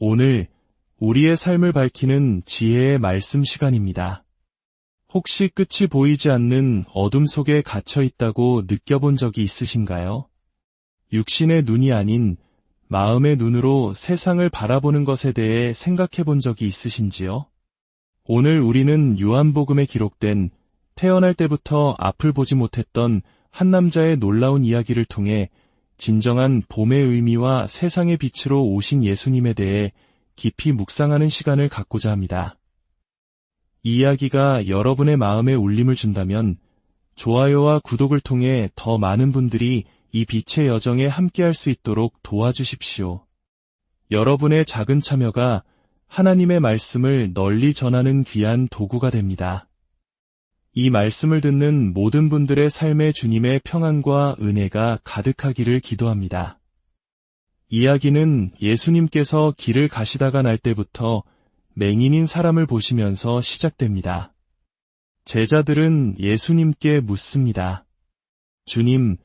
오늘 우리의 삶을 밝히는 지혜의 말씀 시간입니다. 혹시 끝이 보이지 않는 어둠 속에 갇혀 있다고 느껴본 적이 있으신가요? 육신의 눈이 아닌 마음의 눈으로 세상을 바라보는 것에 대해 생각해 본 적이 있으신지요? 오늘 우리는 요한복음에 기록된 태어날 때부터 앞을 보지 못했던 한 남자의 놀라운 이야기를 통해 진정한 봄의 의미와 세상의 빛으로 오신 예수님에 대해 깊이 묵상하는 시간을 갖고자 합니다. 이 이야기가 여러분의 마음에 울림을 준다면 좋아요와 구독을 통해 더 많은 분들이 이 빛의 여정에 함께할 수 있도록 도와주십시오. 여러분의 작은 참여가 하나님의 말씀을 널리 전하는 귀한 도구가 됩니다. 이 말씀을 듣는 모든 분들의 삶에 주님의 평안과 은혜가 가득하기를 기도합니다. 이야기는 예수님께서 길을 가시다가 날 때부터 맹인인 사람을 보시면서 시작됩니다. 제자들은 예수님께 묻습니다. 주님,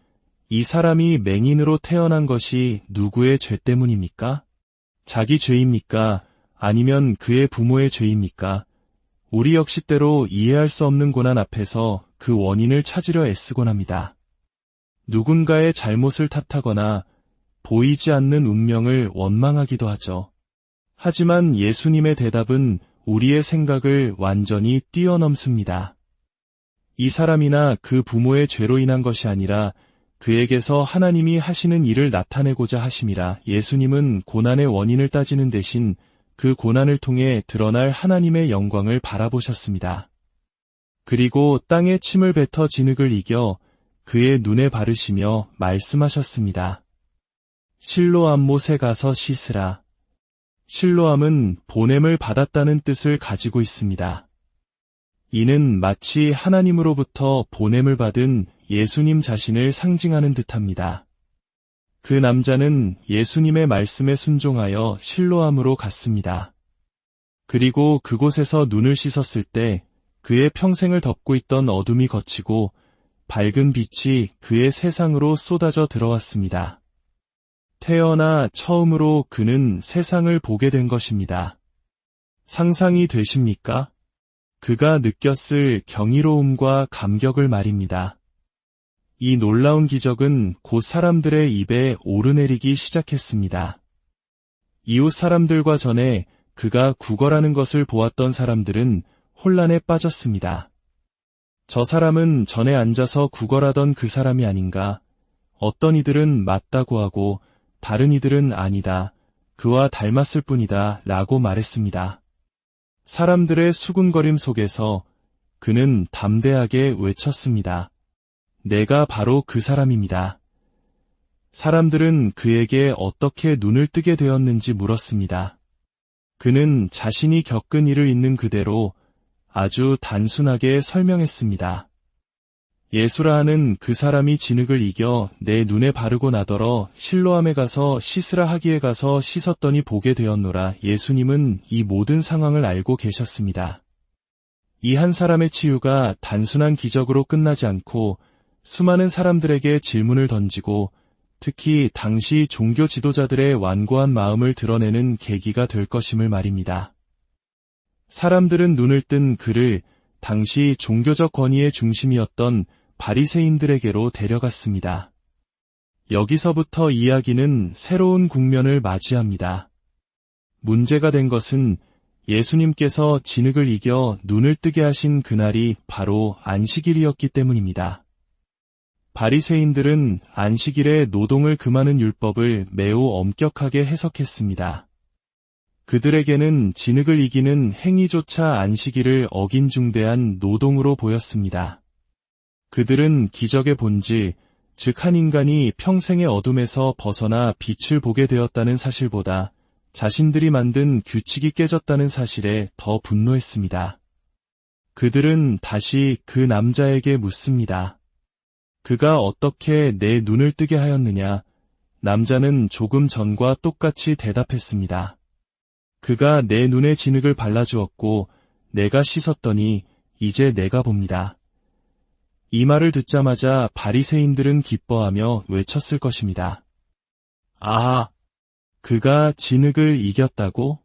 이 사람이 맹인으로 태어난 것이 누구의 죄 때문입니까? 자기 죄입니까? 아니면 그의 부모의 죄입니까? 우리 역시 때로 이해할 수 없는 고난 앞에서 그 원인을 찾으려 애쓰곤 합니다. 누군가의 잘못을 탓하거나 보이지 않는 운명을 원망하기도 하죠. 하지만 예수님의 대답은 우리의 생각을 완전히 뛰어넘습니다. 이 사람이나 그 부모의 죄로 인한 것이 아니라 그에게서 하나님이 하시는 일을 나타내고자 하심이라 예수님은 고난의 원인을 따지는 대신 그 고난을 통해 드러날 하나님의 영광을 바라보셨습니다. 그리고 땅에 침을 뱉어 진흙을 이겨 그의 눈에 바르시며 말씀하셨습니다. 실로암 못에 가서 씻으라. 실로암은 보냄을 받았다는 뜻을 가지고 있습니다. 이는 마치 하나님으로부터 보냄을 받은 예수님 자신을 상징하는 듯합니다. 그 남자는 예수님의 말씀에 순종하여 실로암으로 갔습니다. 그리고 그곳에서 눈을 씻었을 때 그의 평생을 덮고 있던 어둠이 거치고 밝은 빛이 그의 세상으로 쏟아져 들어왔습니다. 태어나 처음으로 그는 세상을 보게 된 것입니다. 상상이 되십니까? 그가 느꼈을 경이로움과 감격을 말입니다. 이 놀라운 기적은 곧 사람들의 입에 오르내리기 시작했습니다. 이웃 사람들과 전에 그가 구걸하는 것을 보았던 사람들은 혼란에 빠졌습니다. 저 사람은 전에 앉아서 구걸하던 그 사람이 아닌가. 어떤 이들은 맞다고 하고 다른 이들은 아니다. 그와 닮았을 뿐이다. 라고 말했습니다. 사람들의 수군거림 속에서 그는 담대하게 외쳤습니다. 내가 바로 그 사람입니다. 사람들은 그에게 어떻게 눈을 뜨게 되었는지 물었습니다. 그는 자신이 겪은 일을 있는 그대로 아주 단순하게 설명했습니다. 예수라 하는 그 사람이 진흙을 이겨 내 눈에 바르고 나더러 실로함에 가서 씻으라 하기에 가서 씻었더니 보게 되었노라. 예수님은 이 모든 상황을 알고 계셨습니다. 이 한 사람의 치유가 단순한 기적으로 끝나지 않고 수많은 사람들에게 질문을 던지고 특히 당시 종교 지도자들의 완고한 마음을 드러내는 계기가 될 것임을 말입니다. 사람들은 눈을 뜬 그를 당시 종교적 권위의 중심이었던 바리새인들에게로 데려갔습니다. 여기서부터 이야기는 새로운 국면을 맞이합니다. 문제가 된 것은 예수님께서 진흙을 이겨 눈을 뜨게 하신 그날이 바로 안식일이었기 때문입니다. 바리새인들은 안식일에 노동을 금하는 율법을 매우 엄격하게 해석했습니다. 그들에게는 진흙을 이기는 행위조차 안식일을 어긴 중대한 노동으로 보였습니다. 그들은 기적의 본질, 즉 한 인간이 평생의 어둠에서 벗어나 빛을 보게 되었다는 사실보다 자신들이 만든 규칙이 깨졌다는 사실에 더 분노했습니다. 그들은 다시 그 남자에게 묻습니다. 그가 어떻게 내 눈을 뜨게 하였느냐? 남자는 조금 전과 똑같이 대답했습니다. 그가 내 눈에 진흙을 발라주었고 내가 씻었더니 이제 내가 봅니다. 이 말을 듣자마자 바리새인들은 기뻐하며 외쳤을 것입니다. 아, 그가 진흙을 이겼다고?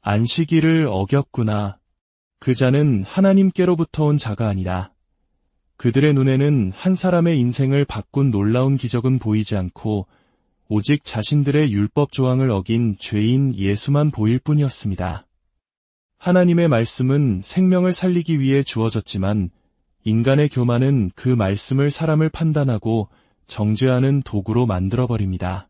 안식일을 어겼구나. 그 자는 하나님께로부터 온 자가 아니다. 그들의 눈에는 한 사람의 인생을 바꾼 놀라운 기적은 보이지 않고 오직 자신들의 율법 조항을 어긴 죄인 예수만 보일 뿐이었습니다. 하나님의 말씀은 생명을 살리기 위해 주어졌지만 인간의 교만은 그 말씀을 사람을 판단하고 정죄하는 도구로 만들어버립니다.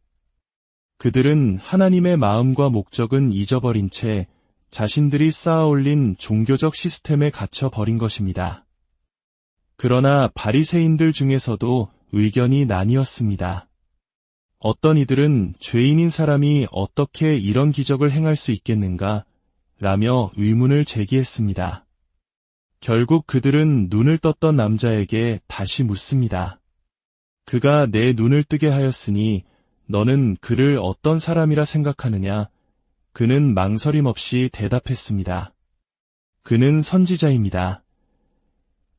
그들은 하나님의 마음과 목적은 잊어버린 채 자신들이 쌓아올린 종교적 시스템에 갇혀 버린 것입니다. 그러나 바리새인들 중에서도 의견이 나뉘었습니다. 어떤 이들은 죄인인 사람이 어떻게 이런 기적을 행할 수 있겠는가 라며 의문을 제기했습니다. 결국 그들은 눈을 떴던 남자에게 다시 묻습니다. 그가 내 눈을 뜨게 하였으니 너는 그를 어떤 사람이라 생각하느냐? 그는 망설임 없이 대답했습니다. 그는 선지자입니다.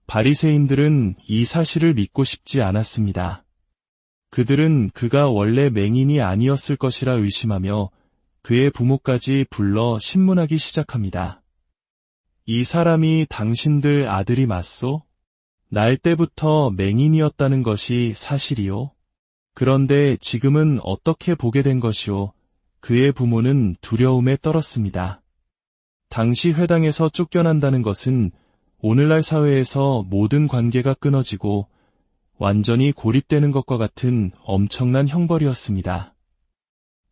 바리새인들은 이 사실을 믿고 싶지 않았습니다. 그들은 그가 원래 맹인이 아니었을 것이라 의심하며 그의 부모까지 불러 신문하기 시작합니다. 이 사람이 당신들 아들이 맞소? 날 때부터 맹인이었다는 것이 사실이요? 그런데 지금은 어떻게 보게 된 것이오? 그의 부모는 두려움에 떨었습니다. 당시 회당에서 쫓겨난다는 것은 오늘날 사회에서 모든 관계가 끊어지고 완전히 고립되는 것과 같은 엄청난 형벌이었습니다.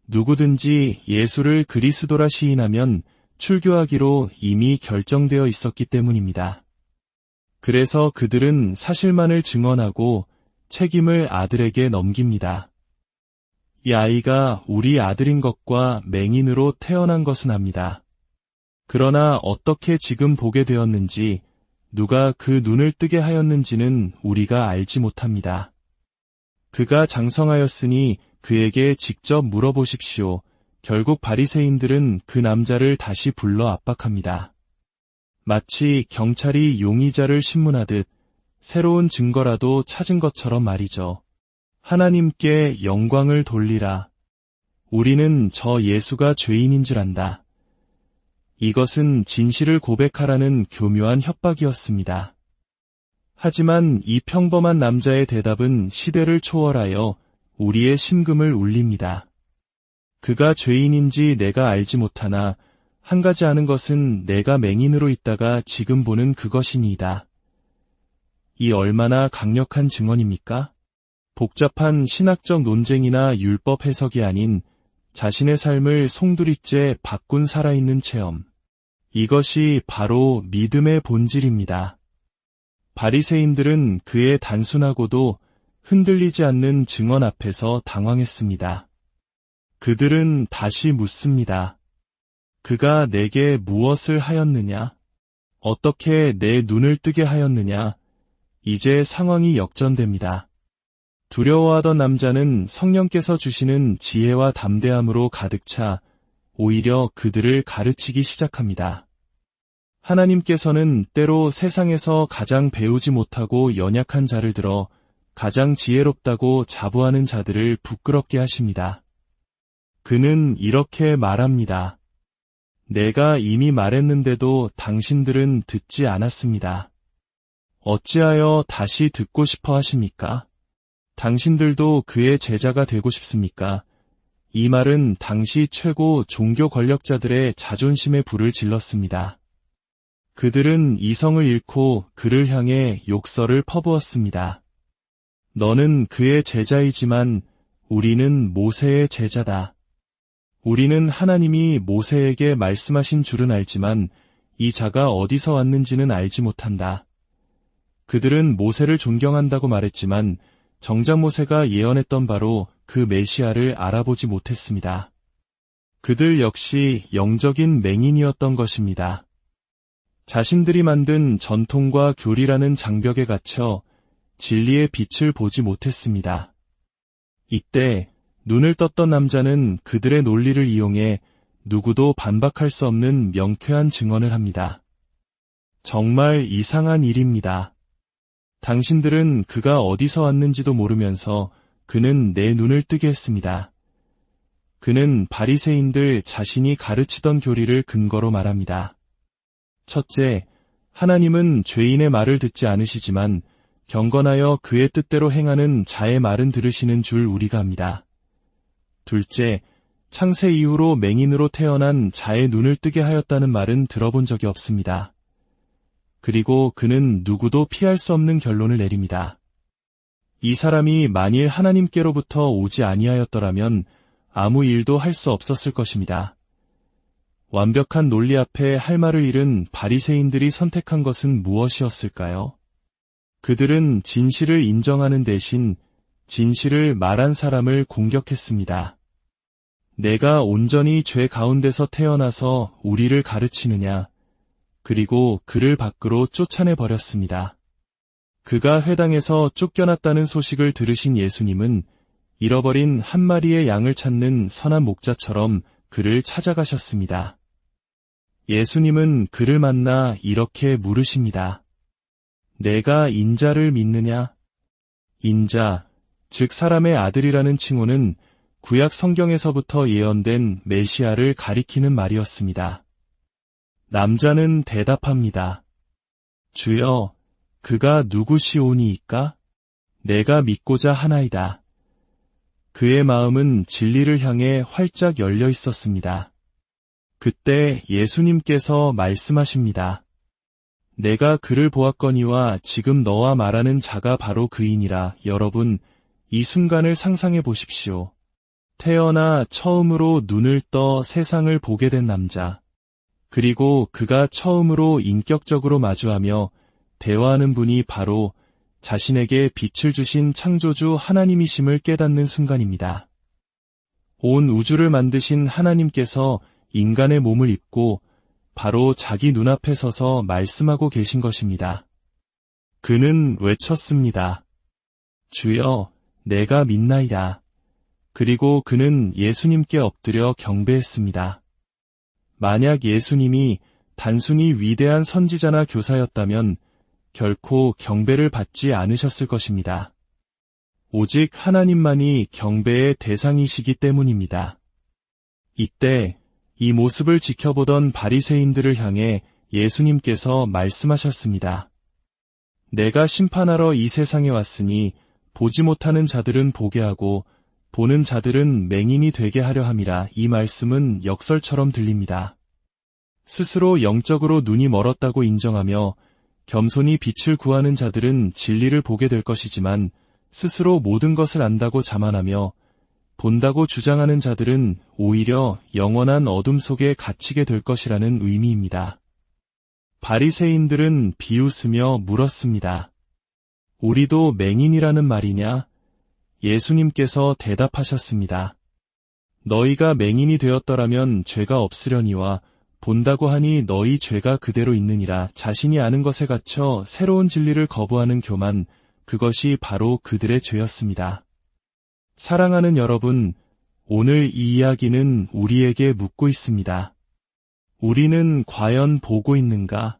누구든지 예수를 그리스도라 시인하면 출교하기로 이미 결정되어 있었기 때문입니다. 그래서 그들은 사실만을 증언하고 책임을 아들에게 넘깁니다. 이 아이가 우리 아들인 것과 맹인으로 태어난 것은 압니다. 그러나 어떻게 지금 보게 되었는지 누가 그 눈을 뜨게 하였는지는 우리가 알지 못합니다. 그가 장성하였으니 그에게 직접 물어보십시오. 결국 바리새인들은 그 남자를 다시 불러 압박합니다. 마치 경찰이 용의자를 신문하듯 새로운 증거라도 찾은 것처럼 말이죠. 하나님께 영광을 돌리라. 우리는 저 예수가 죄인인 줄 안다. 이것은 진실을 고백하라는 교묘한 협박이었습니다. 하지만 이 평범한 남자의 대답은 시대를 초월하여 우리의 심금을 울립니다. 그가 죄인인지 내가 알지 못하나 한 가지 아는 것은 내가 맹인으로 있다가 지금 보는 그것이니이다. 이 얼마나 강력한 증언입니까? 복잡한 신학적 논쟁이나 율법 해석이 아닌 자신의 삶을 송두리째 바꾼 살아있는 체험. 이것이 바로 믿음의 본질입니다. 바리새인들은 그의 단순하고도 흔들리지 않는 증언 앞에서 당황했습니다. 그들은 다시 묻습니다. 그가 내게 무엇을 하였느냐? 어떻게 내 눈을 뜨게 하였느냐? 이제 상황이 역전됩니다. 두려워하던 남자는 성령께서 주시는 지혜와 담대함으로 가득 차 오히려 그들을 가르치기 시작합니다. 하나님께서는 때로 세상에서 가장 배우지 못하고 연약한 자를 들어 가장 지혜롭다고 자부하는 자들을 부끄럽게 하십니다. 그는 이렇게 말합니다. 내가 이미 말했는데도 당신들은 듣지 않았습니다. 어찌하여 다시 듣고 싶어 하십니까? 당신들도 그의 제자가 되고 싶습니까? 이 말은 당시 최고 종교 권력자들의 자존심에 불을 질렀습니다. 그들은 이성을 잃고 그를 향해 욕설을 퍼부었습니다. 너는 그의 제자이지만 우리는 모세의 제자다. 우리는 하나님이 모세에게 말씀하신 줄은 알지만 이 자가 어디서 왔는지는 알지 못한다. 그들은 모세를 존경한다고 말했지만 정작 모세가 예언했던 바로 그 메시아를 알아보지 못했습니다. 그들 역시 영적인 맹인이었던 것입니다. 자신들이 만든 전통과 교리라는 장벽에 갇혀 진리의 빛을 보지 못했습니다. 이때 눈을 떴던 남자는 그들의 논리를 이용해 누구도 반박할 수 없는 명쾌한 증언을 합니다. 정말 이상한 일입니다. 당신들은 그가 어디서 왔는지도 모르면서 그는 내 눈을 뜨게 했습니다. 그는 바리새인들 자신이 가르치던 교리를 근거로 말합니다. 첫째, 하나님은 죄인의 말을 듣지 않으시지만 경건하여 그의 뜻대로 행하는 자의 말은 들으시는 줄 우리가 합니다. 둘째, 창세 이후로 맹인으로 태어난 자의 눈을 뜨게 하였다는 말은 들어본 적이 없습니다. 그리고 그는 누구도 피할 수 없는 결론을 내립니다. 이 사람이 만일 하나님께로부터 오지 아니하였더라면 아무 일도 할 수 없었을 것입니다. 완벽한 논리 앞에 할 말을 잃은 바리새인들이 선택한 것은 무엇이었을까요? 그들은 진실을 인정하는 대신 진실을 말한 사람을 공격했습니다. 내가 온전히 죄 가운데서 태어나서 우리를 가르치느냐, 그리고 그를 밖으로 쫓아내 버렸습니다. 그가 회당에서 쫓겨났다는 소식을 들으신 예수님은 잃어버린 한 마리의 양을 찾는 선한 목자처럼 그를 찾아가셨습니다. 예수님은 그를 만나 이렇게 물으십니다. 내가 인자를 믿느냐? 인자, 즉 사람의 아들이라는 칭호는 구약 성경에서부터 예언된 메시아를 가리키는 말이었습니다. 남자는 대답합니다. 주여, 그가 누구시오니이까? 내가 믿고자 하나이다. 그의 마음은 진리를 향해 활짝 열려 있었습니다. 그때 예수님께서 말씀하십니다. 내가 그를 보았거니와 지금 너와 말하는 자가 바로 그이니라. 여러분, 이 순간을 상상해 보십시오. 태어나 처음으로 눈을 떠 세상을 보게 된 남자. 그리고 그가 처음으로 인격적으로 마주하며 대화하는 분이 바로 자신에게 빛을 주신 창조주 하나님이심을 깨닫는 순간입니다. 온 우주를 만드신 하나님께서 인간의 몸을 입고 바로 자기 눈앞에 서서 말씀하고 계신 것입니다. 그는 외쳤습니다. 주여, 내가 믿나이다. 그리고 그는 예수님께 엎드려 경배했습니다. 만약 예수님이 단순히 위대한 선지자나 교사였다면 결코 경배를 받지 않으셨을 것입니다. 오직 하나님만이 경배의 대상이시기 때문입니다. 이때 이 모습을 지켜보던 바리새인들을 향해 예수님께서 말씀하셨습니다. 내가 심판하러 이 세상에 왔으니 보지 못하는 자들은 보게 하고 보는 자들은 맹인이 되게 하려 함이라 이 말씀은 역설처럼 들립니다. 스스로 영적으로 눈이 멀었다고 인정하며 겸손히 빛을 구하는 자들은 진리를 보게 될 것이지만 스스로 모든 것을 안다고 자만하며 본다고 주장하는 자들은 오히려 영원한 어둠 속에 갇히게 될 것이라는 의미입니다. 바리새인들은 비웃으며 물었습니다. 우리도 맹인이라는 말이냐? 예수님께서 대답하셨습니다. 너희가 맹인이 되었더라면 죄가 없으려니와 본다고 하니 너희 죄가 그대로 있느니라 자신이 아는 것에 갇혀 새로운 진리를 거부하는 교만, 그것이 바로 그들의 죄였습니다. 사랑하는 여러분, 오늘 이 이야기는 우리에게 묻고 있습니다. 우리는 과연 보고 있는가?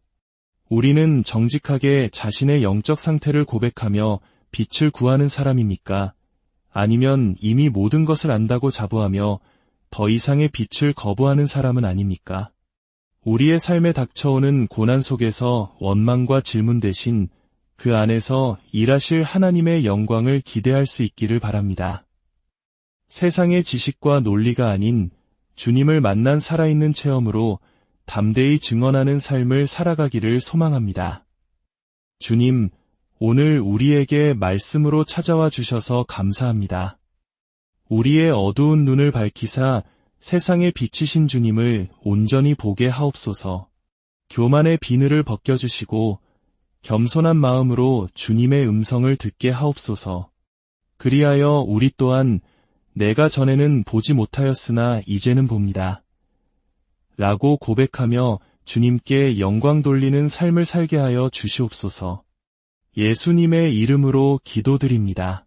우리는 정직하게 자신의 영적 상태를 고백하며 빛을 구하는 사람입니까? 아니면 이미 모든 것을 안다고 자부하며 더 이상의 빛을 거부하는 사람은 아닙니까? 우리의 삶에 닥쳐오는 고난 속에서 원망과 질문 대신 그 안에서 일하실 하나님의 영광을 기대할 수 있기를 바랍니다. 세상의 지식과 논리가 아닌 주님을 만난 살아있는 체험으로 담대히 증언하는 삶을 살아가기를 소망합니다. 주님, 오늘 우리에게 말씀으로 찾아와 주셔서 감사합니다. 우리의 어두운 눈을 밝히사 세상에 비치신 주님을 온전히 보게 하옵소서. 교만의 비늘을 벗겨주시고 겸손한 마음으로 주님의 음성을 듣게 하옵소서. 그리하여 우리 또한 내가 전에는 보지 못하였으나 이제는 봅니다. 라고 고백하며 주님께 영광 돌리는 삶을 살게 하여 주시옵소서. 예수님의 이름으로 기도드립니다.